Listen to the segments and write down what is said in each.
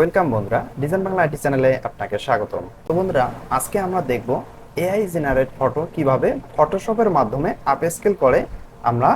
Welcome বন্ধুরা, design Bangla IT চ্যানেলে আপনাকে স্বাগতম। তো বন্ধুরা, আজকে আমরা দেখব এআই জেনারেট ফটো কীভাবে ফটোশপের মাধ্যমে আপ স্কেল করে। আমরা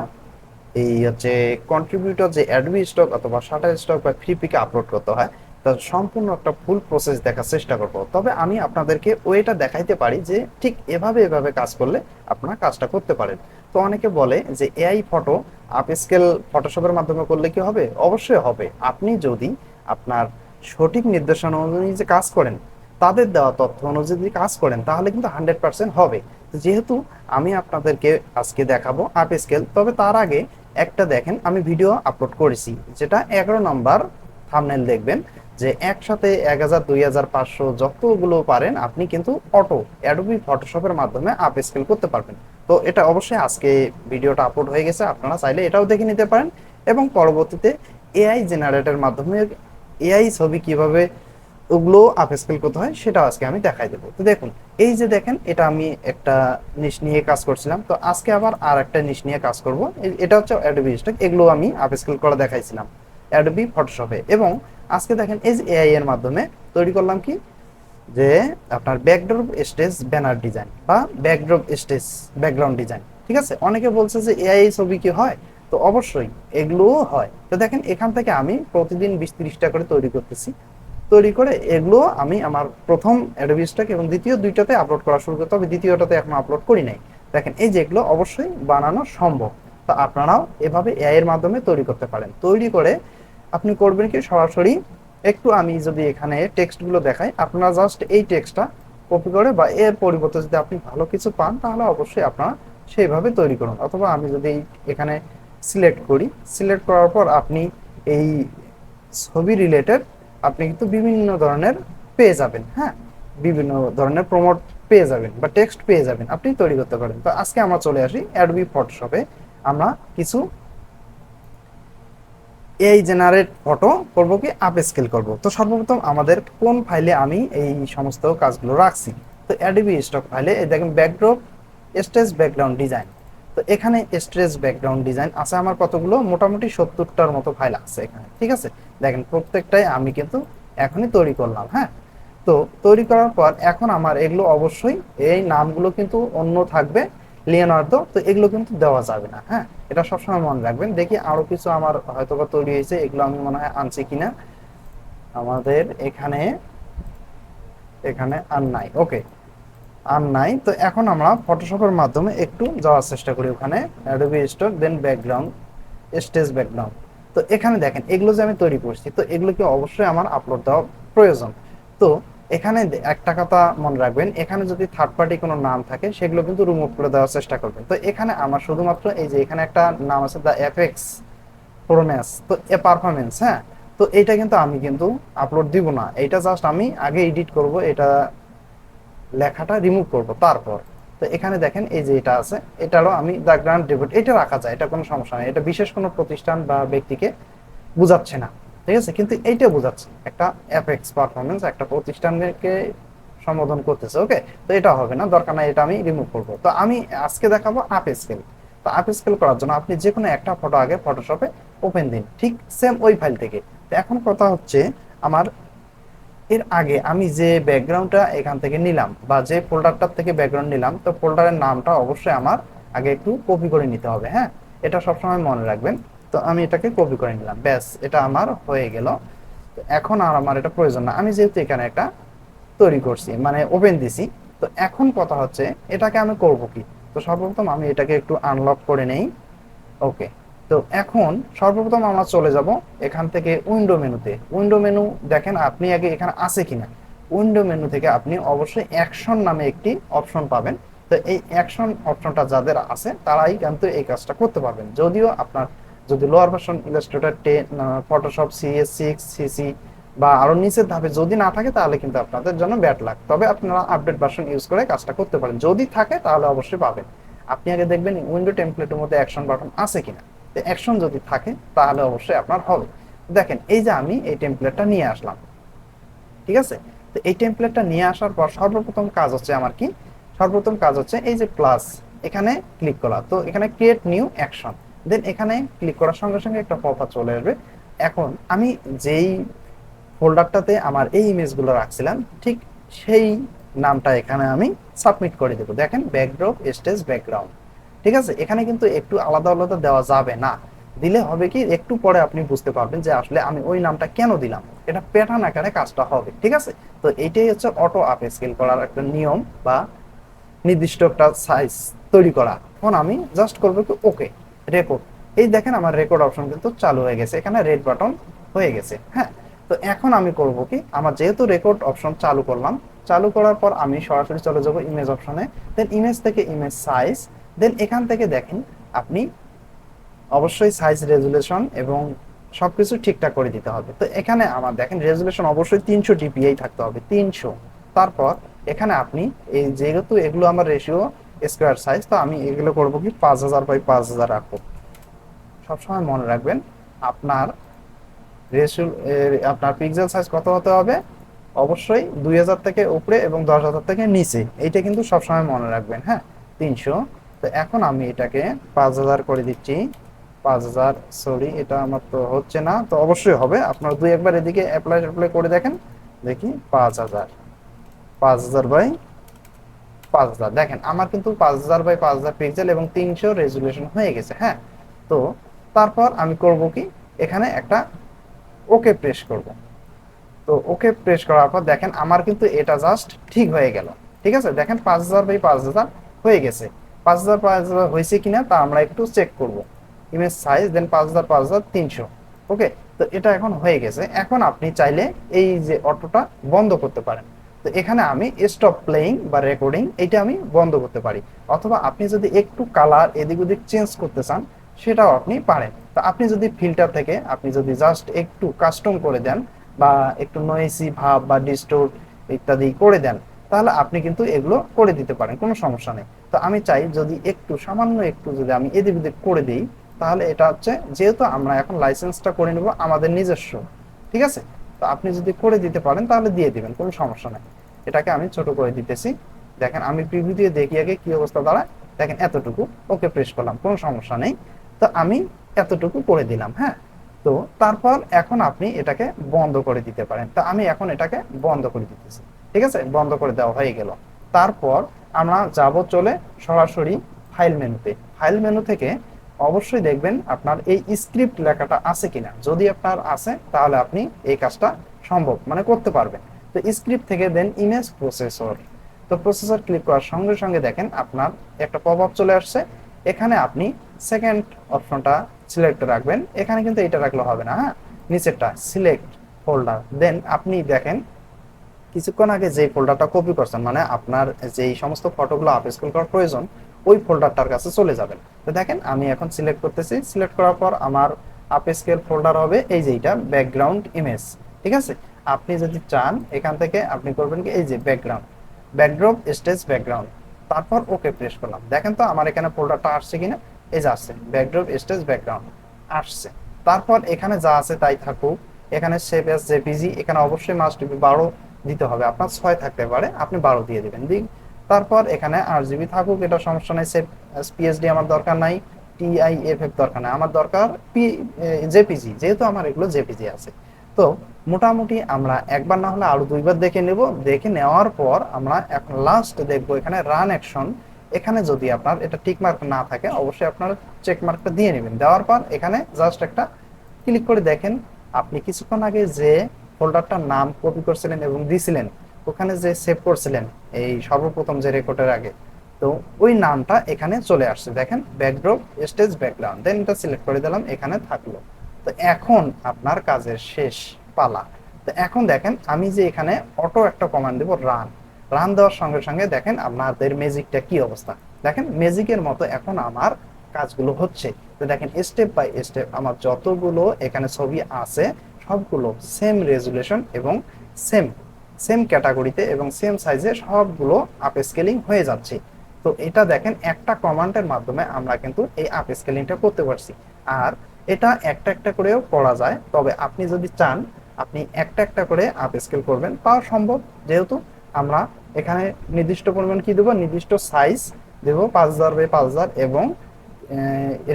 এই হচ্ছে কন্ট্রিবিউটর যে অ্যাডবি স্টক অথবা শাটার স্টক বা ফ্রি পিকে আপলোড করতে হয় তার সম্পূর্ণ একটা ফুল প্রসেস দেখার চেষ্টা করব। তবে আমি আপনাদেরকে ওয়েটা দেখাইতে পারি যে ঠিক এভাবে এভাবে কাজ করলে আপনারা কাজটা করতে পারেন। তো অনেকে বলে যে এআই ফটো আপ স্কেল ফটোশপের মাধ্যমে করলে কি হবে? অবশ্যই হবে। আপনি যদি আপনার সঠিক নির্দেশনা অনুযায়ী যে কাজ করেন, তাদের দেওয়া তথ্য অনুযায়ী যদি কাজ করেন, তাহলে কিন্তু হান্ড্রেড পার্সেন্ট হবে। যেহেতু আমি আপনাদেরকে আজকে দেখাবো আপ স্কেল তবে তার আগে একটা দেখেন, আমি ভিডিও আপলোড করেছি, যেটা এগারো নম্বর থামনেল দেখবেন, যে একসাথে এক হাজার, দুই হাজার পাঁচশো যতগুলো পারেন, আপনি কিন্তু অটো অ্যাডোবি ফটোশপের মাধ্যমে আপ স্কেল করতে পারবেন। তো এটা অবশ্যই আজকে ভিডিওটা আপলোড হয়ে গেছে, আপনারা চাইলে এটাও দেখে নিতে পারেন। এবং পরবর্তীতে এআই জেনারেটের মাধ্যমে এআই ছবি কীভাবে ওগুলো আপ স্কেল করতে হয় সেটা আজকে আমি দেখাই দেবো। তো দেখুন, এই যে দেখেন, এটা আমি একটা নিশ নিয়ে কাজ করছিলাম। তো আজকে আবার আর একটা নিশ নিয়ে কাজ করব। এটা হচ্ছে অ্যাডোবি স্টক এগুলো আমি আপ স্কেল করে দেখাইছিলাম অ্যাডোবি ফটোশপে এবং আজকে দেখেন, এই যে এআই এর মাধ্যমে তৈরি করলাম কি? যে আপনার ব্যাকড্রপ স্টেজ ব্যানার ডিজাইন বা ব্যাকড্রপ স্টেজ ব্যাকগ্রাউন্ড ডিজাইন ঠিক আছে? অনেকে বলছে যে এআই ছবি কি হয়? তো অবশ্যই এগুলোও হয়। তো দেখেন, এখান থেকে আমি প্রতিদিন বিশ তিরিশটা করে তৈরি করতেছি। তৈরি করে এগুলো আমি আমার প্রথম অ্যাডোবি স্টক এবং দ্বিতীয় দুইটাতে আপলোড করা শুরু করতে হবে দ্বিতীয়টাতে এখন আপলোড করি নাই। দেখেন, এই যেগুলো অবশ্যই বানানো সম্ভব। তো আপনারাও এভাবে এআই এর মাধ্যমে তৈরি করতে পারেন। তৈরি করে আপনি করবেন কি, সরাসরি একটু আমি যদি এখানে টেক্সটগুলো দেখাই, আপনারা জাস্ট এই টেক্সটটা কপি করে বা এর পরিবর্তে যদি আপনি ভালো কিছু পান, তাহলে অবশ্যই আপনারা সেইভাবে তৈরি করুন। অথবা আমি যদি এখানে সিলেক্ট করি। সিলেক্ট করার পর আপনি এই ছবি রিলেটেড আপনি কিন্তু বিভিন্ন ধরনের পেয়ে যাবেন হ্যাঁ? বিভিন্ন ধরনের প্রমোট পেয়ে যাবেন বা টেক্সট পেয়ে যাবেন, আপনি তৈরি করতে পারেন। তো আজকে আমরা চলে আসি অ্যাডবি ফটোশপে আমরা কিছু এই জেনারেট ফটো করব কি আপ স্কেল করব। তো সর্বপ্রথম আমাদের কোন ফাইলে আমি এই সমস্ত কাজগুলো রাখছি? তো অ্যাডবি স্টক ফাইলে এই দেখেন ব্যাকড্রপ স্টেজ ব্যাকগ্রাউন্ড ডিজাইন তো এখানে স্ট্রেস ব্যাকগ্রাউন্ড ডিজাইন আছে আমার কতগুলো? মোটামুটি সত্তরটার মতো ফাইল আছে এখানে, ঠিক আছে? দেখেন, প্রত্যেকটাই আমি কিন্তু এখনই তৈরি করলাম হ্যাঁ? তো তৈরি করার পর এখন আমার এগুলো অবশ্যই এই নামগুলো কিন্তু অন্য থাকবে লিওনার্দো তো এগুলো কিন্তু দেওয়া যাবে না হ্যাঁ? এটা সবসময় মনে রাখবেন। দেখি আরও কিছু আমার হয়তো বা তৈরি হয়েছে, এগুলো আমি মনে হয় আনছি কিনা। আমাদের এখানে এখানে আর নাই ওকে আর নাই। তো এখন আমরা ফটোশপের মাধ্যমে একটু যাওয়ার চেষ্টা করি ওখানে Adobe store then background stage background তো এখানে দেখেন, এগুলো যে আমি তৈরি করছি, তো এগুলোকে অবশ্যই আমার আপলোড দেওয়া প্রয়োজন। তো এখানে একটা কথা মনে রাখবেন, এখানে যদি থার্ড পার্টি কোনো নাম থাকে, সেগুলো কিন্তু রিমুভ করে দেওয়ার চেষ্টা করবেন। তো এখানে আমার শুধুমাত্র এই যে এখানে একটা নাম আছে দ্য এফএক্স প্রোনেস তো এ পারফরমেন্স হ্যাঁ? তো এটা কিন্তু আমি কিন্তু আপলোড দিব না। এটা জাস্ট আমি আগে এডিট করব, এটা লেখাটা রিমুভ করব তারপর। তো এখানে দেখেন এই যে এটা আছে, এটারও আমি দ্য গ্রান্ড ডেবিট এটা রাখা যায়, এটা কোনো সমস্যা নেই। এটা বিশেষ কোনো প্রতিষ্ঠান বা ব্যক্তিকে বোঝাচ্ছে না, ঠিক আছে? কিন্তু এইটা বোঝাচ্ছে। একটা অ্যাপেক্স পারফরমেন্স একটা প্রতিষ্ঠানকে সম্বোধন করতেছে ওকে তো এটা হবে না, দরকার নাই, এটা আমি রিমুভ করব। তো আমি আজকে দেখাবো আপ স্কেল তো আপ স্কেল করার জন্য আপনি যে কোনো একটা ফটো আগে ফটোশপে ওপেন দিন, ঠিক সেম ওই ফাইল থেকে। তো এখন কথা হচ্ছে, আমার এর আগে আমি যে ব্যাকগ্রাউন্ডটা এখান থেকে নিলাম বা যে ফোল্ডারটার থেকে ব্যাকগ্রাউন্ড নিলাম, তো ফোল্ডারের নামটা অবশ্যই আমার আগে একটু কপি করে নিতে হবে হ্যাঁ? এটা সবসময় মনে রাখবেন। তো আমি এটাকে কপি করে নিলাম, ব্যাস, এটা আমার হয়ে গেল। এখন আর আমার এটা প্রয়োজন না। আমি যেহেতু এখানে একটা তৈরি করছি মানে ওপেন দিছি, তো এখন কথা হচ্ছে, এটাকে আমি করব কি? তো সর্বপ্রথম আমি এটাকে একটু আনলক করে নেই। ওকে তো এখন সর্বপ্রথম আমরা চলে যাব এখান থেকে উইন্ডো মেনুতে। উইন্ডো মেনু দেখেন আপনি আগে এখানে আছে কিনা। উইন্ডো মেনু থেকে আপনি অবশ্যই অ্যাকশন নামে একটি অপশন পাবেন। তো এই অ্যাকশন অপশনটা যাদের আছে, তারাই কিন্তু এই কাজটা করতে পারবেন। যদিও আপনার যদি lower version Illustrator ten Photoshop CS six CC বা আরও নিচের ধাপে যদি না থাকে, তাহলে কিন্তু আপনাদের জন্য ব্যাড লাগ তবে আপনারা আপডেট ভার্সন ইউজ করে কাজটা করতে পারেন। যদি থাকে, তাহলে অবশ্যই পাবেন। আপনি আগে দেখবেন উইন্ডো টেমপ্লেটের মধ্যে অ্যাকশন বাটন আছে কিনা। অ্যাকশন যদি থাকে, তাহলে অবশ্যই আপনার হবে। দেখেন, এই যে আমি এই টেমপ্লেটটা নিয়ে আসলাম। ঠিক আছে? তো এই টেমপ্লেটটা নিয়ে আসার পর সর্বপ্রথম কাজ হচ্ছে আমার কি? সর্বপ্রথম কাজ হচ্ছে এই যে প্লাস এখানে ক্লিক করা। তো এখানে ক্রিয়েট নিউ অ্যাকশন দেন এখানে ক্লিক করার সঙ্গে সঙ্গে একটা পপা চলে আসবে। এখন আমি যেই ফোল্ডারটাতে আমার এই ইমেজগুলো রাখছিলাম, ঠিক সেই নামটা এখানে আমি সাবমিট করে দেবো। দেখেন ব্যাকড্রপ স্টেজ ব্যাকগ্রাউন্ড ঠিক আছে? এখানে কিন্তু একটু আলাদা আলাদা দেওয়া যাবে না। দিলে হবে কি? একটু পরে আপনি বুঝতে পারবেন যে আসলে আমি ওই নামটা কেন দিলাম? এটা প্যাটার্ন আকারে কাজটা হবে, ঠিক আছে? তো এটাই হচ্ছে অটো আপ স্কেল করার একটা নিয়ম বা নির্দিষ্ট একটা সাইজ তৈরি করা। এখন আমি জাস্ট করব কি? ওকে রেকর্ড এই দেখেন আমার রেকর্ড অপশন কিন্তু চালু হয়ে গেছে। এখানে রেড বাটন হয়ে গেছে হ্যাঁ? তো এখন আমি করব কি? আমার যেহেতু রেকর্ড অপশন চালু করলাম, চালু করার পর আমি সরাসরি চলে যাব ইমেজ অপশনে দেন ইমেজ থেকে ইমেজ সাইজ দেন এখান থেকে দেখেন, আপনি অবশ্যই সাইজ রেজুলেশন এবং সবকিছু ঠিকঠাক করে দিতে হবে। তো এখানে আমার দেখেন রেজুলেশন অবশ্যই তিনশো ডিপিআই থাকতে হবে, তিনশো। তারপর এখানে আপনি এই যেহেতু এগুলো আমার রেশিও স্কোয়ার সাইজ তো আমি এগুলো করব কি, পাঁচ হাজার বাই পাঁচ হাজার রাখব সবসময় মনে রাখবেন, আপনার রেশিও আপনার পিক্সেল সাইজ কত হতে হবে? অবশ্যই দুই হাজার থেকে উপরে এবং দশ হাজার থেকে নিচে। এইটা কিন্তু সবসময় মনে রাখবেন হ্যাঁ? তিনশো। তো এখন আমি এটাকে পাঁচ হাজার করে দিচ্ছি। পাঁচ হাজার সরি এটা আমার তো হচ্ছে না, তো অবশ্যই হবে। আপনার দুই একবার এদিকে অ্যাপ্লাই অ্যাপ্লাই করে দেখেন। দেখি, পাঁচ হাজার। পাঁচ হাজার বাই পাঁচ হাজার। দেখেন, আমার কিন্তু পাঁচ হাজার বাই পাঁচ হাজার পিক্সেল এবং তিনশো রেজুলেশন হয়ে গেছে হ্যাঁ? তো তারপর আমি করব কি? এখানে একটা ওকে প্রেস করব। তো ওকে প্রেস করার পর দেখেন, আমার কিন্তু এটা জাস্ট ঠিক হয়ে গেল। ঠিক আছে? দেখেন, পাঁচ হাজার বাই পাঁচ হাজার হয়ে গেছে। পাঁচ হাজার পাঁচ হাজার হয়েছে কিনা তা আমরা একটু চেক করব। ইমেজ সাইজ দেন পাঁচ হাজার পাঁচ হাজার তিনশো। ওকে তো এটা এখন হয়ে গেছে। এখন আপনি চাইলে এই যে অটোটা বন্ধ করতে পারেন। তো এখানে আমি স্টপ প্লেইং বা রেকর্ডিং এটা আমি বন্ধ করতে পারি। অথবা আপনি যদি একটু কালার এদিক ওদিক চেঞ্জ করতে চান, সেটাও আপনি পারেন। তো আপনি যদি ফিল্টার থেকে আপনি যদি জাস্ট একটু কাস্টম করে দেন বা একটু নয়েসি ভাব বা ডিস্টোর ইত্যাদি করে দেন, তাহলে আপনি কিন্তু এগুলো করে দিতে পারেন। কোনো সমস্যা নেই। তো আমি চাই যদি একটু, সামান্য একটু যদি আমি এদিক ওদিক করে দিই, তাহলে এটা হচ্ছে যেহেতু আমরা এখন লাইসেন্সটা করে নেব আমাদের নিজস্ব, ঠিক আছে? তো আপনি যদি করে দিতে পারেন তাহলে দিয়ে দিবেন, কোনো সমস্যা নেই। এটাকে আমি ছোট করে দিতেছি। দেখেন আমি প্রিভিউ দিয়ে দেখি আগে কি অবস্থা দাঁড়ায়। দেখেন এতটুকু, ওকে প্রেস করলাম, কোনো সমস্যা নেই। তো আমি এতটুকু করে দিলাম হ্যাঁ? তো তারপর এখন আপনি এটাকে বন্ধ করে দিতে পারেন। তো আমি এখন এটাকে বন্ধ করে দিতেছি, ঠিক আছে? বন্ধ করে দেওয়া হয়ে গেল। তারপর আমরা যাব চলে সরাসরি ফাইল মেনুতে ফাইল মেনু থেকে অবশ্যই দেখবেন আপনার এই স্ক্রিপ্ট লেখাটা আছে কিনা। যদি আপনার আছে, তাহলে আপনি এই কাজটা সম্ভব মানে করতে পারবেন। তো স্ক্রিপ্ট থেকে দেন ইমেজ প্রসেসর তো প্রসেসর ক্লিক করার সঙ্গে সঙ্গে দেখেন আপনার একটা পপ আপ চলে আসছে। এখানে আপনি সেকেন্ড অপশনটা সিলেক্ট রাখবেন। এখানে কিন্তু এটা রাখলে হবে না হ্যাঁ? নিচেরটা সিলেক্ট ফোল্ডার দেন আপনি দেখেন কিছুক্ষণ আগে যে ফোল্ডারটা কপি করছেন মানে আপনার যেই সমস্ত ফটোগুলো আপ স্কুল করার প্রয়োজন, ওই ফোল্ডারটার কাছে চলে যাবেন। তো দেখেন, আমি এখন সিলেক্ট করতেছি। সিলেক্ট করার পর আমার আপ স্কেল ফোল্ডার হবে এই যে এটা ব্যাকগ্রাউন্ড ইমেজ ঠিক আছে? আপনি যদি চান, এখান থেকে আপনি করবেন কি? এই যে ব্যাকগ্রাউন্ড ব্যাকড্রপ স্টেজ ব্যাকগ্রাউন্ড তারপর ওকে প্রেস করলাম। দেখেন তো, আমার এখানে ফোল্ডারটা আসছে কিনা? এই যে আসছে। ব্যাকড্রপ স্টেজ ব্যাকগ্রাউন্ড আসছে। তারপর এখানে যা আছে তাই থাকুক। এখানে সেভ এস জেপিজি এখানে অবশ্যই মাস্ট বি বারো দিতে হবে। আপনার ছয় থাকতে পারে, আপনি বারো দিয়ে দেবেন। দিক তারপর এখানে আর জিবি থাকুক, এটা সমস্যা নেই পিএসডি আমার দরকার নাই টিআইএফএফ দরকার নাই। আমার দরকার পি জেপিজি যেহেতু আমার এগুলো জেপিজি আছে। তো মোটামুটি আমরা একবার না হলে আরও দুইবার দেখে নেব। দেখে নেওয়ার পর আমরা এখন লাস্ট দেখব এখানে রান অ্যাকশন এখানে যদি আপনার এটা টিক মার্ক না থাকে, অবশ্যই আপনার চেক মার্কটা দিয়ে নেবেন। দেওয়ার পর এখানে জাস্ট একটা ক্লিক করে দেখেন। আপনি কিছুক্ষণ আগে যে ফোল্ডারটার নাম কপি করছিলেন এবং দিছিলেন। ওখানে যে সেভ করছিলেন, এই সর্বপ্রথম যে রেকর্ডের আগে। তো ওই নামটা এখানে চলে আসছে। দেখেন ব্যাকড্রপ স্টেজ ব্যাকগ্রাউন্ড দেন এটা সিলেক্ট করে দিলাম, এখানে থাকল। তো এখন আপনার কাজের শেষ পালা। তো এখন দেখেন, আমি যে এখানে অটো একটা কমান্ড দেবো রান রান দেওয়ার সঙ্গে সঙ্গে দেখেন, আপনাদের ম্যাজিকটা কি অবস্থা? দেখেন ম্যাজিকের মতো এখন আমার কাজগুলো হচ্ছে। তো দেখেন স্টেপ বাই স্টেপ আমার যতগুলো এখানে ছবি আছে সবগুলো সেম রেজুলেশন এবং সেম সেম ক্যাটাগরিতে এবং সেম সাইজে সবগুলো আপ স্কেলিং হয়ে যাচ্ছে। তো এটা দেখেন, একটা কমান্ডের মাধ্যমে আমরা কিন্তু এই আপ স্কেলিংটা করতে পারছি। আর এটা একটা একটা করেও করা যায়, তবে আপনি যদি চান, আপনি একটা একটা করে আপ স্কেল করবেন, তাও সম্ভব। যেহেতু আমরা এখানে নির্দিষ্ট পরিমাণ কি দেবো? নির্দিষ্ট সাইজ দেবো, পাঁচ হাজার বাই পাঁচ হাজার এবং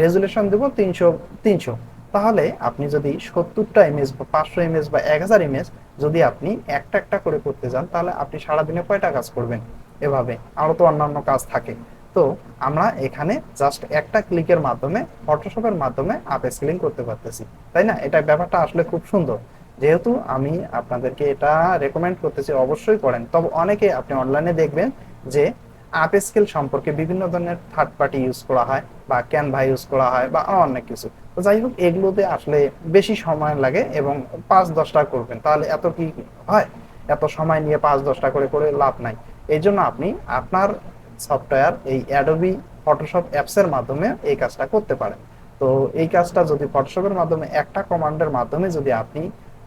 রেজুলেশন দেবো তিনশো তিনশো। তাহলে আপনি যদি সত্তরটা ইমেজ বা পাঁচশো ইমেজ বা এক হাজার ইমেজ যদি আপনি একটা একটা করে করতে যান, তাহলে আপনি সারাদিনে কয়টা কাজ করবেন? এভাবে। আরও তো অন্যান্য কাজ থাকে। তো আমরা এখানে জাস্ট একটা ক্লিকের মাধ্যমে ফটোশপের মাধ্যমে আপ স্কেলিং করতে পারতেছি। তাই না? এটা ব্যাপারটা আসলে খুব সুন্দর। যেহেতু আমি আপনাদেরকে এটা রেকমেন্ড করতেছি, অবশ্যই করেন। তবে অনেকে আপনি অনলাইনে দেখবেন যে আপ স্কেল সম্পর্কে বিভিন্ন ধরনের থার্ড পার্টি ইউজ করা হয় বা ক্যানভা ইউজ করা হয় বা অনেক কিছু। তো যাই হোক, এগুলোতে আসলে বেশি সময় লাগে এবং পাঁচ দশটা করবেন। তাহলে এত কি হয়? এত সময় নিয়ে পাঁচ দশটা করে করে লাভ নাই। এই জন্য আপনি আপনার সফটওয়্যার, এই অ্যাডোবি ফটোশপ অ্যাপসের মাধ্যমে এই কাজটা করতে পারেন। তো এই কাজটা যদি ফটোশপের মাধ্যমে, একটা কমান্ডের মাধ্যমে যদি আপনি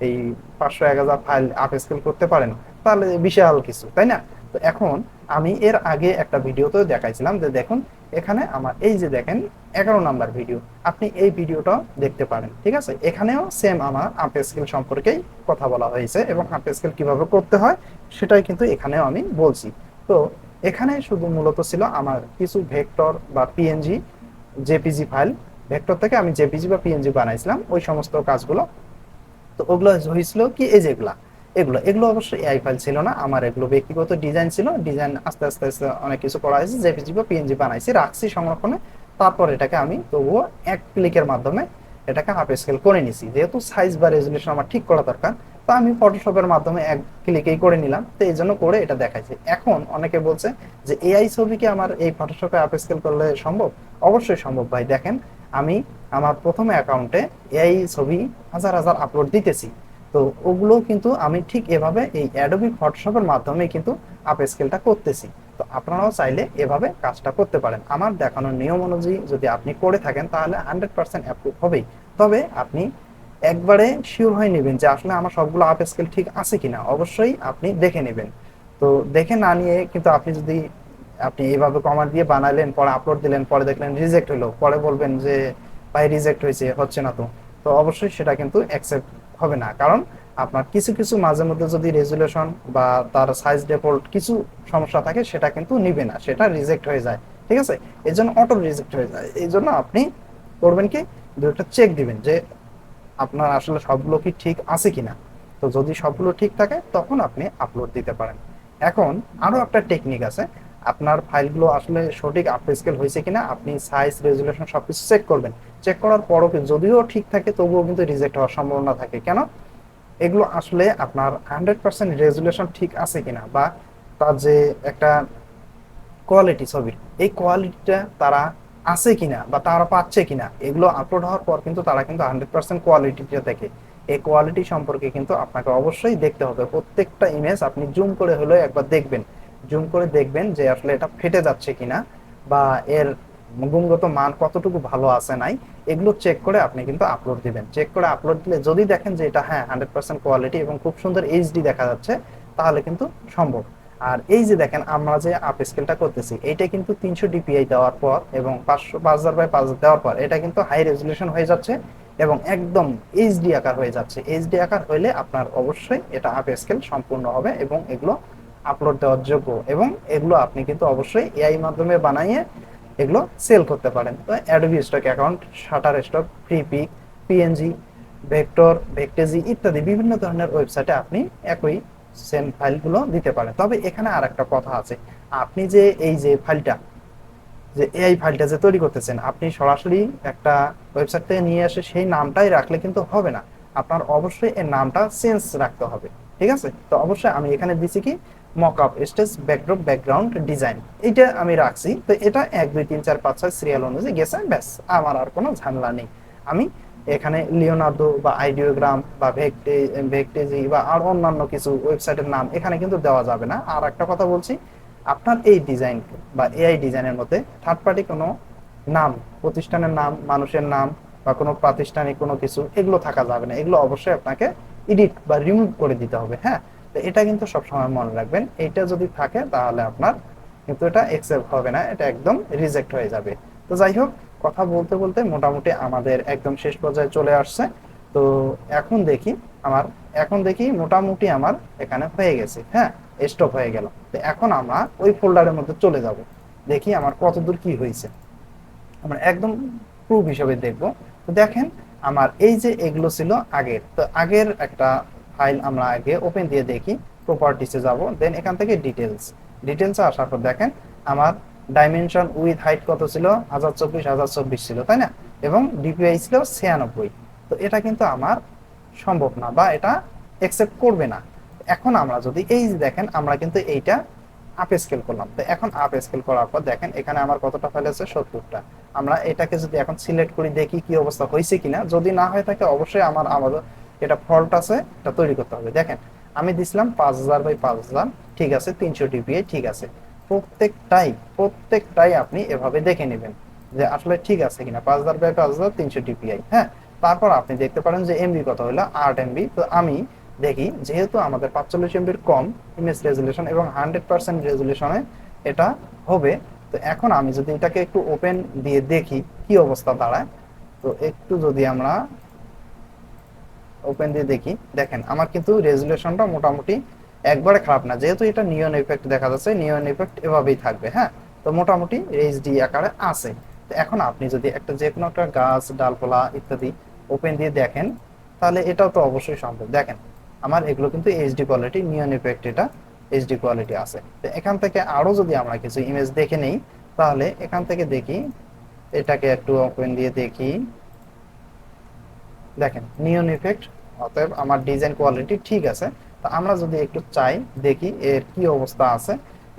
এই পাঁচশো এক হাজার ফাইল আপ স্কেল করতে পারেন, তাহলে বিশাল কিছু, তাই না? তো এখন আমি এর আগে একটা ভিডিওতেও দেখাইছিলাম যে দেখুন, এখানে আমার, এই যে দেখেন, এগারো নাম্বার ভিডিও। আপনি এই ভিডিওটা দেখতে পারেন, ঠিক আছে? এখানেও সেম আমার আপ স্কেল সম্পর্কেই কথা বলা হয়েছে এবং আপ স্কেল কীভাবে করতে হয় সেটাই কিন্তু এখানেও আমি বলছি। তো এখানে শুধু মূলত ছিল আমার কিছু ভেক্টর বা পিএনজি জেপিজি ফাইল ভেক্টর থেকে আমি জেপিজি বা পিএনজি বানাইছিলাম, ওই সমস্ত কাজগুলো। তো ওগুলো হয়েছিল কি, এই যেগুলা। এগুলো এগুলো অবশ্যই এআই ফাইল ছিল না, আমার এগুলো ব্যক্তিগত ডিজাইন ছিল ডিজাইন আস্তে আস্তে আস্তে অনেক কিছু করা হয়েছে জেপিজি বা পিএনজি বানাইছি, রাখছি সংরক্ষণে, তারপর এটাকে আমি তবুও এক ক্লিকের মাধ্যমে এটাকে হাফ স্কেল করে নিছি। যেহেতু সাইজ বা রেজলিউশন আমার ঠিক করা দরকার, তো আমি ফটোশপের মাধ্যমে এক ক্লিকেই করে নিলাম, তো এই জন্য করে এটা দেখাইছে। এখন অনেকে বলছে যে এআই ছবিকে আমার এই ফটোশপে আপ স্কেল করলে সম্ভব? অবশ্যই সম্ভব ভাই। দেখেন, আমি আমার প্রথম অ্যাকাউন্টে এআই ছবি হাজার হাজার আপলোড দিতেছি। তো ওগুলো কিন্তু আমি ঠিক এভাবে এই অ্যাডোবি ফটোশপের মাধ্যমে কিন্তু আপ স্কেলটা করতেছি। তো আপনারাও চাইলে এভাবে কাজটা করতে পারেন। আমার দেখানোর নিয়ম অনুযায়ী যদি আপনি করে থাকেন, তাহলে হান্ড্রেড পার্সেন্ট অ্যাপ্রুভ হবেই। তবে আপনি একবারে শিওর হয়ে নেবেন যে আসলে আমার সবগুলো আপ স্কেল ঠিক আছে কিনা। অবশ্যই আপনি দেখে নেবেন। তো দেখে না নিয়ে কিন্তু আপনি যদি আপনি এইভাবে কমান্ড দিয়ে বানালেন, পরে আপলোড দিলেন, পরে দেখলেন রিজেক্ট হলো, পরে বলবেন যে, ভাই রিজেক্ট হয়েছে, হচ্ছে না তো। তো অবশ্যই সেটা কিন্তু অ্যাকসেপ্ট হবে না। কারণ আপনার কিছু কিছু মাঝে মধ্যে যদি রেজুলেশন বা তার সাইজ ডিফল্ট কিছু সমস্যা থাকে, সেটা কিন্তু নিবে না। সেটা রিজেক্ট হয়ে যায়। ঠিক আছে? এই জন্য অটো রিজেক্ট হয়ে যায়। এই জন্য আপনি করবেন কি? দুটো চেক দিবেন যে আপনার আসলে সবগুলো কি ঠিক আছে কিনা। তো যদি সবগুলো ঠিক থাকে, তখন আপনি আপলোড দিতে পারেন। এখন আরও একটা টেকনিক আছে। আপনার ফাইলগুলো আসলে সঠিক আপ স্কেল হয়েছে কিনা, আপনি সাইজ রেজুলেশন সবকিছু চেক করবেন। চেক করার পরও যদিও ঠিক থাকে, তবুও কিন্তু রিজেক্ট হওয়ার সম্ভাবনা থাকে। কেন? এগুলো আসলে আপনার হান্ড্রেড পার্সেন্ট রেজুলেশন ঠিক আছে কিনা বা তার যে একটা কোয়ালিটি ছবির এই কোয়ালিটিটা তারা আছে কিনা বা তারা পাচ্ছে কিনা, এগুলো আপলোড হওয়ার পর কিন্তু তারা কিন্তু হান্ড্রেড পার্সেন্ট কোয়ালিটিটা দেখে। এই কোয়ালিটি সম্পর্কে কিন্তু আপনাকে অবশ্যই দেখতে হবে। প্রত্যেকটা ইমেজ আপনি জুম করে হলেও একবার দেখবেন। জুম করে দেখবেন যে আসলে এটা ফেটে যাচ্ছে কিনা বা এর গুণগত মান কতটুকু ভালো আছে নাই, এগুলো চেক করে আপনি কিন্তু আপলোড দিবেন। চেক করে আপলোড দিলে যদি দেখেন যে এটা হ্যাঁ হান্ড্রেড পার্সেন্ট কোয়ালিটি এবং খুব সুন্দর এইচডি দেখা যাচ্ছে, তাহলে কিন্তু সম্ভব। আর এই যে দেখেন, আমরা যে আপ স্কেলটা করতেছি এইটা কিন্তু তিনশো ডিপিআই দেওয়ার পর এবং পাঁচশো, পাঁচ হাজার বাই পাঁচ হাজার দেওয়ার পর এটা কিন্তু হাই রেজলিউশন হয়ে যাচ্ছে এবং একদম এইচডি আকার হয়ে যাচ্ছে। এইচডি আকার হইলে আপনার অবশ্যই এটা আপ স্কেল সম্পূর্ণ হবে এবং এগুলো আপলোড দেওয়ার যোগ্য এবং এগুলো আপনি কিন্তু অবশ্যই এআই মাধ্যমে বানাইয়ে এগুলো সেল করতে পারেন। তো Adobe Stock account Shutterstock Freepik PNG vector Vecteezy ইত্যাদি বিভিন্ন ধরনের ওয়েবসাইটে আপনি একই সেম ফাইলগুলো দিতে পারেন। তবে এখানে আর একটা কথা আছে। আপনি যে এই যে ফাইলটা যে এআই ফাইলটা যে তৈরি করতেছেন, আপনি সরাসরি একটা ওয়েবসাইট থেকে নিয়ে এসে সেই নামটাই রাখলে কিন্তু হবে না। আপনার অবশ্যই এর নামটা চেঞ্জ রাখতে হবে। ঠিক আছে? তো অবশ্যই আমি এখানে দিছি কি? Mockup stage backdrop background design এটা আমি রাখছি। তো এটা এক, দুই, তিন, চার, পাঁচ, ছয় সিরিয়াল অনুযায়ী গেছে ব্যাস, আমার আর কোনো ঝামেলা নেই। আমি এখানে লিওনার্দো বা আইডিওগ্রাম বা ভেক্টে ভেক্টেজি বা আর অন্যান্য কিছু ওয়েবসাইটের নাম এখানে কিন্তু দেওয়া যাবে না। আর একটা কথা বলছি, আপনার এই ডিজাইন বা এআই ডিজাইনের মধ্যে থার্ড পার্টি কোনো নাম, প্রতিষ্ঠানের নাম, মানুষের নাম বা কোনো প্রাতিষ্ঠানিক কোনো কিছু, এগুলো থাকা যাবে না। এগুলো অবশ্যই আপনাকে এডিট বা রিমুভ করে দিতে হবে হ্যাঁ? এটা কিন্তু সবসময় মনে রাখবেন, এটা যদি থাকে তাহলে আপনার কিন্তু এটা অ্যাকসেপ্ট হবে না, এটা একদম রিজেক্ট হয়ে যাবে। তো যাই হোক, কথা বলতে বলতে মোটামুটি আমাদের একদম শেষ পর্যায়ে চলে আসছে। তো এখন দেখি আমার, এখন দেখি মোটামুটি আমার এখানে হয়ে গেছে হ্যাঁ স্টপ হয়ে গেল। তো এখন আমরা ওই ফোল্ডারের মধ্যে চলে যাব, দেখি আমার কতদূর কি হয়েছে। আমরা একদম প্রুফ হিসেবে দেখব। তো দেখেন, আমার এই যে এগুলো ছিল আগের, তো আগের একটা ফাইল আমরা আগে ওপেন দিয়ে দেখি প্রপার্টিসে যাব দেন এখান থেকে ডিটেলস ডিটেলসে আসার পর দেখেন, আমার ডাইমেনশন উইথ হাইট কত ছিল? হাজার চব্বিশ হাজার চব্বিশ ছিল, তাই না? এবং ডিপিআই ছিল ছিয়ানব্বই। তো এটা কিন্তু আমার সম্ভব না বা এটা একসেপ্ট করবে না। এখন আমরা যদি এই দেখেন, আমরা কিন্তু এইটা আপ স্কেল করলাম। তো এখন আপ স্কেল করার পর দেখেন, এখানে আমার কতটা ফাইল আছে? সত্তরটা। আমরা এটাকে যদি এখন সিলেক্ট করি, দেখি কি অবস্থা হয়েছে কিনা। যদি না হয়ে থাকে অবশ্যই আমার আমাদের এটা ফল্ট আছে, এটা তৈরি করতে হবে। দেখেন, আমি দিছিলাম পাঁচ হাজার বাই পাঁচ হাজার, ঠিক আছে, তিনশো ডিপিআই, ঠিক আছে। প্রত্যেকটাই প্রত্যেকটাই আপনি এভাবে দেখে নেবেন যে আসলে ঠিক আছে কিনা। পাঁচ হাজার বাই পাঁচ হাজার, তিনশো ডিপিআই হ্যাঁ? তারপর আপনি দেখতে পারেন যে এমবি কত হলো আট এমবি তো আমি দেখি, যেহেতু আমাদের পাঁচচল্লিশ এমবির কম ইমেজ রেজুলেশন এবং হান্ড্রেড পার্সেন্ট রেজুলেশনে এটা হবে, তো এখন আমি যদি এটাকে একটু ওপেন দিয়ে দেখি, কি অবস্থা দাঁড়ায়? তো একটু যদি আমরা ওপেন দিয়ে দেখি। দেখেন, আমার কিন্তু রেজুলেশনটা মোটামুটি একবারে খারাপ না। যেহেতু এটা নিয়ন ইফেক্ট দেখা যাচ্ছে নিয়ন ইফেক্ট এভাবেই থাকবে হ্যাঁ? তো মোটামুটি এইচডি আকারে আছে। তো এখন আপনি যদি একটা যে কোনো একটা গাছ, ডালপালা ইত্যাদি ওপেন দিয়ে দেখেন, তাহলে এটাও তো অবশ্যই সম্ভব। দেখেন, আমার এগুলো কিন্তু এইচডি কোয়ালিটি নিয়ন ইফেক্ট এটা এইচডি কোয়ালিটি আছে। তো এখান থেকে আরও যদি আমরা কিছু ইমেজ দেখে নেই, তাহলে এখান থেকে দেখি, এটাকে একটু ওপেন দিয়ে দেখি। দেখেন নিয়ন ইফেক্ট অতএব আমার ডিজাইন কোয়ালিটি ঠিক আছে। তো আমরা যদি একটু চাই, দেখি এর কি অবস্থা আছে।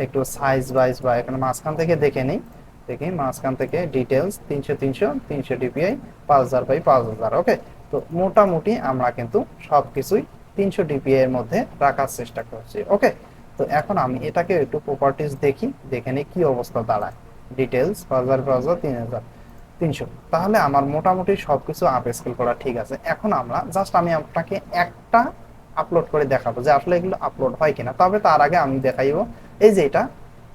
একটু সাইজ ওয়াইজ বা এখানে মাঝখান থেকে দেখে নিই। দেখি, মাঝখান থেকে ডিটেলস তিনশো তিনশো তিনশো ডিপিআই পাঁচ হাজার বাই পাঁচ হাজার ওকে তো মোটামুটি আমরা কিন্তু সব কিছুই তিনশো ডিপিআই এর মধ্যে রাখার চেষ্টা করছি ওকে তো এখন আমি এটাকে একটু প্রপার্টিজ দেখি, দেখে নিই কি অবস্থা দাঁড়ায়। ডিটেলস পাঁচ হাজার পাঁচ হাজার, তিন হাজার। তিনশো। তাহলে আমার মোটামুটি সবকিছু আপ স্কেল করা ঠিক আছে। এখন আমরা জাস্ট আমি আপনাকে একটা আপলোড করে দেখাবো যে আসলে এগুলো আপলোড হয় কিনা। তবে তার আগে আমি দেখাইবো, এই যে এটা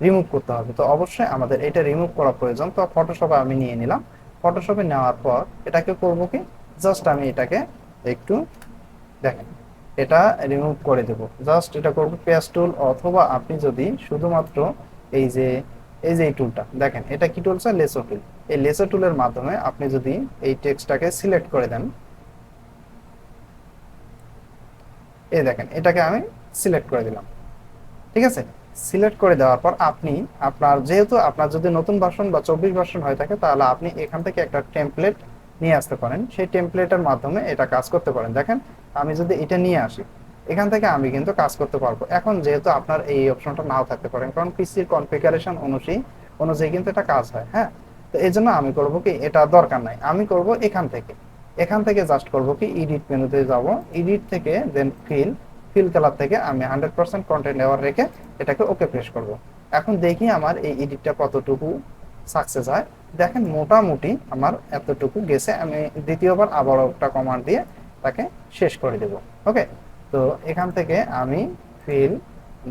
রিমুভ করতে হবে। তো অবশ্যই আমাদের এটা রিমুভ করা প্রয়োজন। তো ফটোশপে আমি নিয়ে নিলাম। ফটোশপে নেওয়ার পর এটাকে করব কি? জাস্ট আমি এটাকে একটু দেখেন, এটা রিমুভ করে দেব। জাস্ট এটা করব পেজ টুল অথবা আপনি যদি শুধুমাত্র এই যে এই যে এই টুলটা দেখেন এটা কি টুল লেসো টুল এই লেসো টুলের মাধ্যমে আপনি যদি এই টেক্সটটাকে সিলেক্ট করে দেন, এই দেখেন, এটাকে আমি সিলেক্ট করে দিলাম। ঠিক আছে? সিলেক্ট করে দেওয়ার পর আপনি আপনার, যেহেতু আপনার যদি নতুন ভার্সন বা চব্বিশ ভার্সন হয়ে থাকে, তাহলে আপনি এখান থেকে একটা টেমপ্লেট নিয়ে আসতে পারেন। সেই টেমপ্লেটের মাধ্যমে এটা কাজ করতে পারেন। দেখেন, আমি যদি এটা নিয়ে আসি, এখান থেকে আমি কিন্তু কাজ করতে পারব। এখন যেহেতু আপনার এই অপশনটা নাও থাকতে পারেন কারণ পিসির কনফিগারেশন অনুযায়ী অনুযায়ী কিন্তু এটা কাজ হয় হ্যাঁ? তো এই জন্য আমি করব কি, এটা দরকার নাই। আমি করব এখান থেকে। এখান থেকে জাস্ট করব কি এডিট মেনুতে যাব। এডিট থেকে দেন ফিল ফিল কালার থেকে আমি হান্ড্রেড পার্সেন্ট কন্টেন্ট এবার রেখে এটাকে ওকে প্রেস করব। এখন দেখি আমার এই এডিটটা কতটুকু সাকসেস হয়। দেখেন মোটামুটি আমার এতটুকু গেছে। আমি দ্বিতীয়বার আবারও একটা কমান্ড দিয়ে তাকে শেষ করে দেব। ওকে তো এখান থেকে আমি fill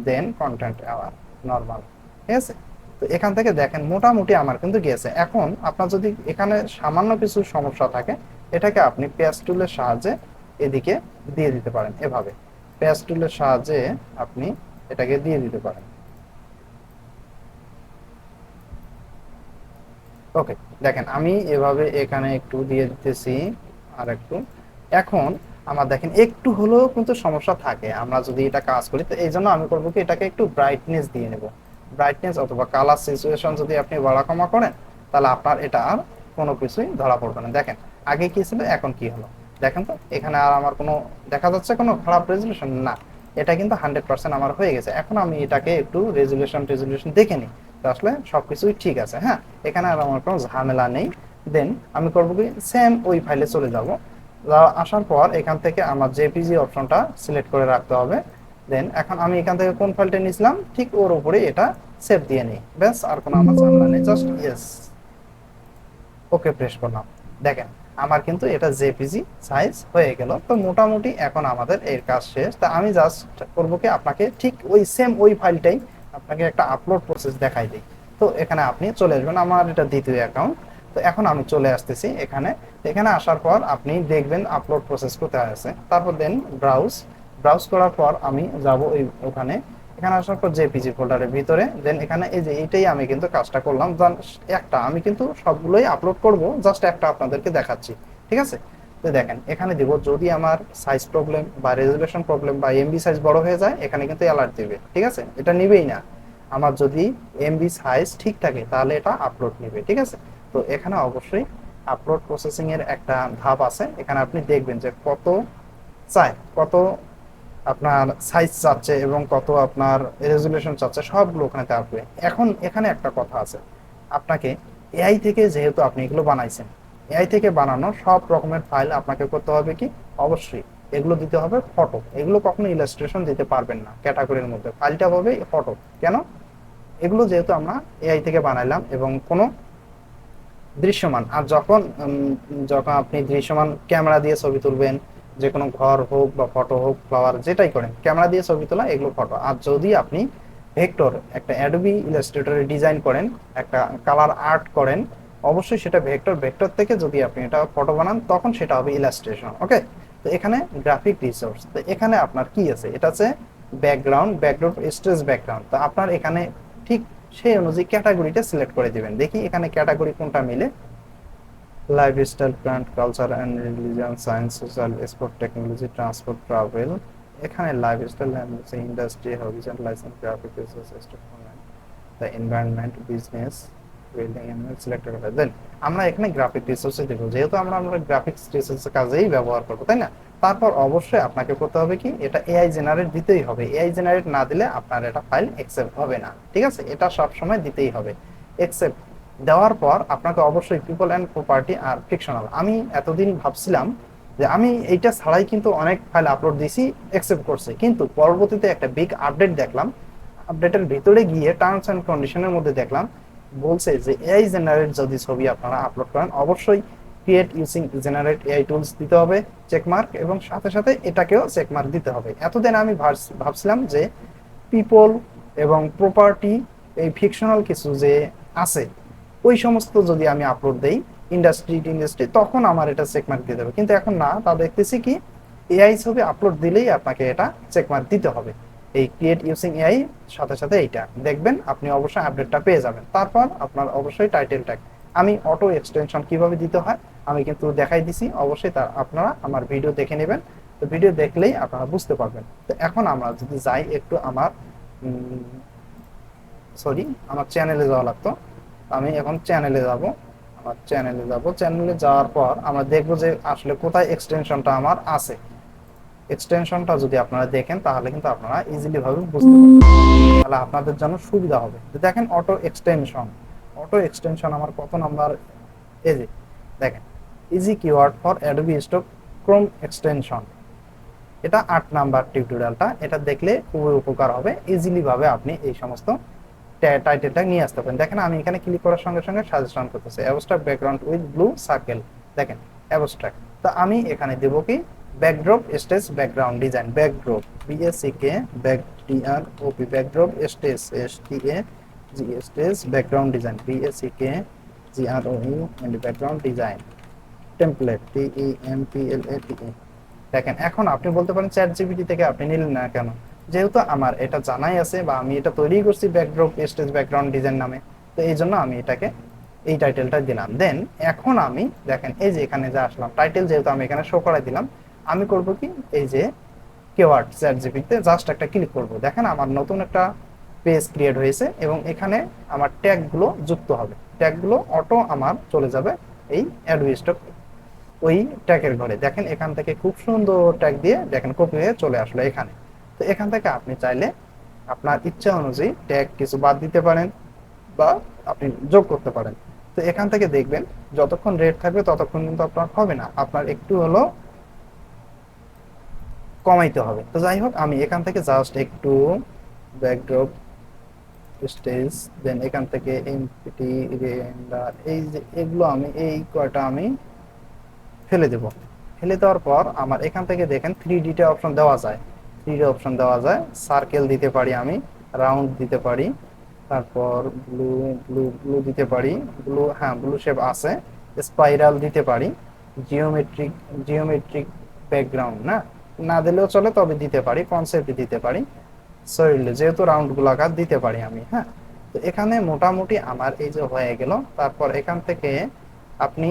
then content aware normal ঠিক আছে? তো এখান থেকে দেখেন, মোটামুটি আমার কিন্তু গেছে এখন আপনার যদি এখানে সামান্য কিছু সমস্যা থাকে, এটাকে আপনি পেজ টুলের সাহায্যে এদিকে দিয়ে দিতে পারেন এভাবে। পেজ টুলের সাহায্যে আপনি এটাকে দিয়ে দিতে পারেন। ওকে, দেখেন, আমি এভাবে এখানে একটু দিয়ে দিতেছি আর একটু। এখন আমার দেখেন, একটু হলেও কিন্তু সমস্যা থাকে। আমরা যদি এটা কাজ করি, তো এই জন্য আমি করব কি, এটাকে একটু ব্রাইটনেস দিয়ে নেব। ব্রাইটনেস অথবা কালার সিচুয়েশন যদি আপনি বাড়া কমা করেন, তাহলে আপনার এটা আর কোনো কিছুই ধরা পড়বে না। দেখেন, আগে কি ছিল, এখন কি হলো? দেখেন তো, এখানে আর আমার কোনো, দেখা যাচ্ছে কোনো খারাপ রেজুলেশন না। এটা কিন্তু হান্ড্রেড পার্সেন্ট আমার হয়ে গেছে। এখন আমি এটাকে একটু রেজুলেশন রেজুলেশন দেখে নিই। আসলে সবকিছুই ঠিক আছে হ্যাঁ? এখানে আর আমার কোনো ঝামেলা নেই। দেন আমি করব কি সেম ওই ফাইলে চলে যাব। আসার পর এখান থেকে আমার জেপিজি অপশনটা সিলেক্ট করে রাখতে হবে। দেন এখন আমি এখান থেকে কোন ফাইলটা নিয়েছিলাম? ঠিক ওর উপরে এটা সেভ দিয়ে নিই। ব্যাস, আর কোনো আমার ঝামেলা নেই। জাস্ট ইয়েস ওকে প্রেস করলাম। দেখেন, আমার কিন্তু এটা জেপিজি সাইজ হয়ে গেল। তো মোটামুটি এখন আমাদের এর কাজ শেষ। তা আমি জাস্ট করব কি? আপনাকে ঠিক ওই সেম ওই ফাইলটাই আপনাকে একটা আপলোড প্রসেস দেখাই দিই। তো এখানে আপনি চলে আসবেন আমার এটা দ্বিতীয় অ্যাকাউন্ট তো এখন আমি চলে আসতেছি এখানে। এখানে আসার পর আপনি দেখবেন আপলোড প্রসেস কোথায় আছে। তারপর দেন ব্রাউজ ব্রাউজ করার পর আমি যাব ওই ওখানে। এখানে আসার পর জেপিজি ফোল্ডারের ভিতরে দেন এখানে এই যে এইটাই আমি কিন্তু কাজটা করলাম। একটা, আমি কিন্তু সবগুলোই আপলোড করব জাস্ট একটা আপনাদেরকে দেখাচ্ছি, ঠিক আছে? তো দেখেন, এখানে দিব, যদি আমার সাইজ প্রবলেম বা রেজুলেশন প্রবলেম বা এমবি সাইজ বড় হয়ে যায়, এখানে কিন্তু অ্যালার্ট দেবে, ঠিক আছে? এটা নিবেই না। আমার যদি এমবি সাইজ ঠিক থাকে, তাহলে এটা আপলোড নেবে, ঠিক আছে? তো এখানে অবশ্যই আপলোড প্রসেসিং এর একটা ধাপ আছে। এখানে আপনি দেখবেন যে কত চায়, কত আপনার সাইজ চাচ্ছে এবং কত আপনার রেজুলেশন চাচ্ছে, সবগুলো ওখানে থাকবে। এখন এখানে একটা কথা আছে। আপনাকে এআই থেকে যেহেতু আপনি এগুলো বানাইছেন এআই থেকে বানানো সব রকমের ফাইল আপনাকে করতে হবে কি? অবশ্যই। এগুলো দিতে হবে ফটো এগুলো কখনো ইলাস্ট্রেশন দিতে পারবেন না ক্যাটাগরির মধ্যে। ফাইলটা হবে ফটো কেন? এগুলো যেহেতু আমরা এআই থেকে বানাইলাম এবং কোনো দৃশ্যমান। আর যখন যখন আপনি দৃশ্যমান ক্যামেরা দিয়ে ছবি তুলবেন যে কোনো ঘর হোক বা ফটো হোক ফ্লাওয়ার যেটাই করেন ক্যামেরা দিয়ে ছবি তোলা, এগুলো ফটো আর যদি আপনি ভেক্টর একটা অ্যাডোবি ইলাস্ট্রেটরে ডিজাইন করেন, একটা কালার আর্ট করেন, অবশ্যই সেটা ভেক্টর ভেক্টর থেকে যদি আপনি এটা ফটো বানান, তখন সেটা হবে ইলাস্ট্রেশন ওকে তো এখানে গ্রাফিক রিসোর্স তো এখানে আপনার কি আছে? এটা হচ্ছে ব্যাকগ্রাউন্ড ব্যাকগ্রাউন্ড স্ট্রেস ব্যাকগ্রাউন্ড তো আপনার এখানে ঠিক সেই অনুযায়ী ক্যাটাগরিটা সিলেক্ট করে দিবেন। দেখি এখানে ক্যাটাগরি কোনটা মিলে। Lifestyle plant culture and religion science social sport technology transport travel এখানে lifestyle industry হবিজেন্ট license graphic the environment business building and select করে দেন আমরা এখানে গ্রাফিক রিসোর্সে দেবো যেহেতু আমরা আমরা গ্রাফিক্স রিসোর্সের কাজেই ব্যবহার করব, তাই না? তারপর অবশ্যই আপনাকে করতে হবে কি? এটা এআই জেনারেট দিতেই হবে। এআই জেনারেট না দিলে আপনার এটা ফাইল অ্যাকসেপ্ট হবে না। ঠিক আছে? এটা সব সময় দিতেই হবে। অ্যাকসেপ্ট দেওয়ার পর আপনাকে অবশ্যই পিপল অ্যান্ড প্রপার্টি আর ফিকশনাল আমি এতদিন ভাবছিলাম যে আমি এইটা ছাড়াই কিন্তু অনেক ফাইল আপলোড দিছি অ্যাকসেপ্ট করছে। কিন্তু পরবর্তীতে একটা বিগ আপডেট দেখলাম। আপডেটের ভিতরে গিয়ে টার্মস অ্যান্ড কন্ডিশনের মধ্যে দেখলাম। বলছে যে এআই জেনারেট যদি ছবি আপনারা আপলোড করেন, অবশ্যই create using generate AI tools দিতে হবে চেকমার্ক এবং সাথে সাথে এটাকেও চেকমার্ক দিতে হবে। এতদিন আমি ভাবছিলাম যে পিপল এবং প্রপার্টি এই ফিকশনাল কিছু যে আছে ওই সমস্ত যদি আমি আপলোড দেই ইন্ডাস্ট্রি ইন্ডাস্ট্রি তখন আমার এটা চেকমার্ক দিয়ে দেবে। কিন্তু এখন না তা দেখতেছি কি এআই ছবি আপলোড দিলেই আপনাকে এটা চেকমার্ক দিতে হবে। এই ক্রিয়েট ইউজিং এআই সাথে সাথে এইটা। দেখবেন, আপনি অবশ্যই আপডেটটা পেয়ে যাবেন। তারপর আপনার অবশ্যই টাইটেল ট্যাগ আমি অটো এক্সটেনশন কীভাবে দিতে হয়, আমি কিন্তু দেখাই দিছি। অবশ্যই তা আপনারা আমার ভিডিও দেখে নেবেন। তো ভিডিও দেখলেই আপনারা বুঝতে পারবেন। তো এখন আমরা যদি যাই একটু আমার সরি আমার চ্যানেলে যাওয়া লাগতো। আমি এখন চ্যানেলে যাব। আমার চ্যানেলে যাব। চ্যানেলে যাওয়ার পর আমরা দেখব যে আসলে কোথায় এক্সটেনশনটা আমার আছে। এক্সটেনশনটা যদি আপনারা দেখেন, তাহলে কিন্তু আপনারা ইজিলি ভাবে বুঝতে পারবেন। তাহলে আপনাদের জন্য সুবিধা হবে। দেখেন অটো এক্সটেনশন অটো এক্সটেনশন আমার কত নাম্বার? এই যে, দেখেন easy keyword for Adobe Stock Chrome extension এটা আট নাম্বার টিউটোরিয়ালটা এটা দেখলে খুবই উপকার হবে। ইজিলি ভাবে আপনি এই সমস্ত টাইটেলটা নিয়ে আসতে পারেন। দেখেন, আমি এখানে ক্লিক করার সঙ্গে সঙ্গে সাজেশন করতেছি। Abstract background with blue circle দেখেন অ্যাবস্ট্রাক্ট তো আমি এখানে দেব কি? Backdrop stage background design backdrop BSC K back TR OP backdrop stage S T A G stage background design BSC K G R O U and background design template T E M P L A T E দেখেন, এখন আপনি বলতে পারেন chat GPT থেকে আপনি নিলেন না কেন? যেহেতু আমার এটা জানাই আছে বা আমি এটা তৈরি করছি ব্যাকড্রপ স্টেজ ব্যাকগ্রাউন্ড ডিজাইন নামে, তো এই জন্য আমি এটাকে এই টাইটেলটা দিলাম। দেন এখন আমি, দেখেন, এই যে এখানে যে আসলাম টাইটেল যেহেতু আমি এখানে শো করাই দিলাম, আমি করব কি? এই যে কেওয়ার্ড চ্যাট জিপিতে জাস্ট একটা ক্লিক করব। দেখেন, আমার নতুন একটা পেজ ক্রিয়েট হয়েছে এবং এখানে আমার ট্যাগগুলো যুক্ত হবে। ট্যাগগুলো অটো আমার চলে যাবে এই অ্যাডোবি স্টক ওই ট্যাগের ঘরে। দেখেন, এখান থেকে খুব সুন্দর ট্যাগ দিয়ে, দেখেন কপি হয়ে চলে আসলো এখানে। তো এখান থেকে আপনি চাইলে আপনার ইচ্ছা অনুযায়ী ট্যাগ কিছু বাদ দিতে পারেন বা আপনি যোগ করতে পারেন। তো এখান থেকে দেখবেন যতক্ষণ রেট থাকবে ততক্ষণ কিন্তু আপনার হবে না। আপনার একটু হলো কমাইতে হবে। তো যাই হোক, আমি এখান থেকে জাস্ট একটু ব্যাকড্রপ স্টেজ দেন এখান থেকে এমপিটি রেন্ডার এই যে এগুলো আমি, এই কয়টা আমি ফেলে দেব। ফেলে দেওয়ার পর আমার এখান থেকে দেখেন থ্রি ডিতে অপশন দেওয়া যায়। থ্রি অপশন দেওয়া যায়। সার্কেল দিতে পারি আমি রাউন্ড দিতে পারি, তারপর ব্লু ব্লু ব্লু দিতে পারি ব্লু হ্যাঁ ব্লু শেপ আছে স্পাইরাল দিতে পারি জিওমেট্রিক জিওমেট্রিক ব্যাকগ্রাউন্ড না? না দিলেও চলে, তবে দিতে পারি কনসেপ্ট দিতে পারি শরীরে যেহেতু রাউন্ড গোলাকার, দিতে পারি আমি হ্যাঁ? তো এখানে মোটামুটি আমার এই যে হয়ে গেল, তারপর এখান থেকে আপনি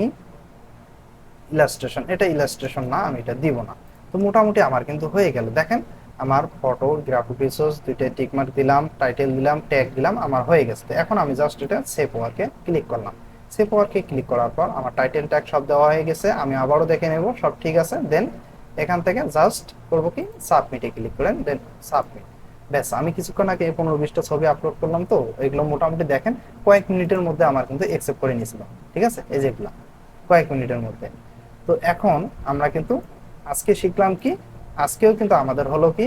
ইলাস্ট্রেশন এটা ইলাস্ট্রেশন না, আমি এটা দিব না। তো মোটামুটি আমার কিন্তু হয়ে গেল। দেখেন আমার ফটো গ্রাফিক রিসোর্স দুইটা টিকমার্ক দিলাম টাইটেল দিলাম ট্যাগ দিলাম, আমার হয়ে গেছে। এখন আমি জাস্ট এটা সেভ ওয়ার্কে ক্লিক করলাম। সেভ ওয়ার্কে ক্লিক করার পর আমার টাইটেল ট্যাগ সব দেওয়া হয়ে গেছে, আমি আবারও দেখে নেব, সব ঠিক আছে দেন এখান থেকে জাস্ট করব কি সাবমিটে ক্লিক করেন দেন সাবমিট ব্যাস, আমি কিছুক্ষণ আগে পনেরো বিশটা ছবি আপলোড করলাম তো, এগুলো মোটামুটি দেখেন, কয়েক মিনিটের মধ্যে আমার কিন্তু একসেপ্ট করে নিয়েছিল, ঠিক আছে? এই যেগুলো কয়েক মিনিটের মধ্যে। তো এখন আমরা কিন্তু আজকে শিখলাম কি আজকেও কিন্তু আমাদের হলো কি,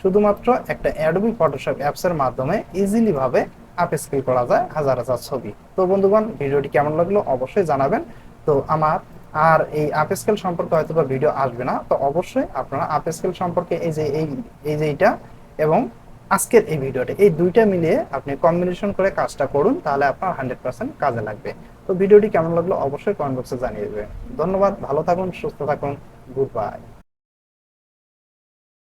শুধুমাত্র একটা অ্যাডোবি ফটোশপ অ্যাপসের মাধ্যমে ইজিলি ভাবে আপ স্কেল করা যায় হাজার হাজার ছবি। তো বন্ধুগণ, ভিডিওটি কেমন লাগল অবশ্যই জানাবেন। তো আমার আর এই আপ স্কেল সম্পর্কে হয়তো বা ভিডিও আসবে না, তো অবশ্যই আপনারা আপ স্কেল সম্পর্কে এই যে, এই এই যে এইটা এবং আজকের এই ভিডিওটা, এই দুইটা মিলিয়ে আপনি কম্বিনেশন করে কাজটা করুন, তাহলে আপনার হান্ড্রেড পার্সেন্ট কাজে লাগবে। তো ভিডিওটি কেমন লাগল অবশ্যই কমেন্ট বক্সে জানিয়ে দেবেন। ধন্যবাদ, ভালো থাকুন, সুস্থ থাকুন, গুড বাই।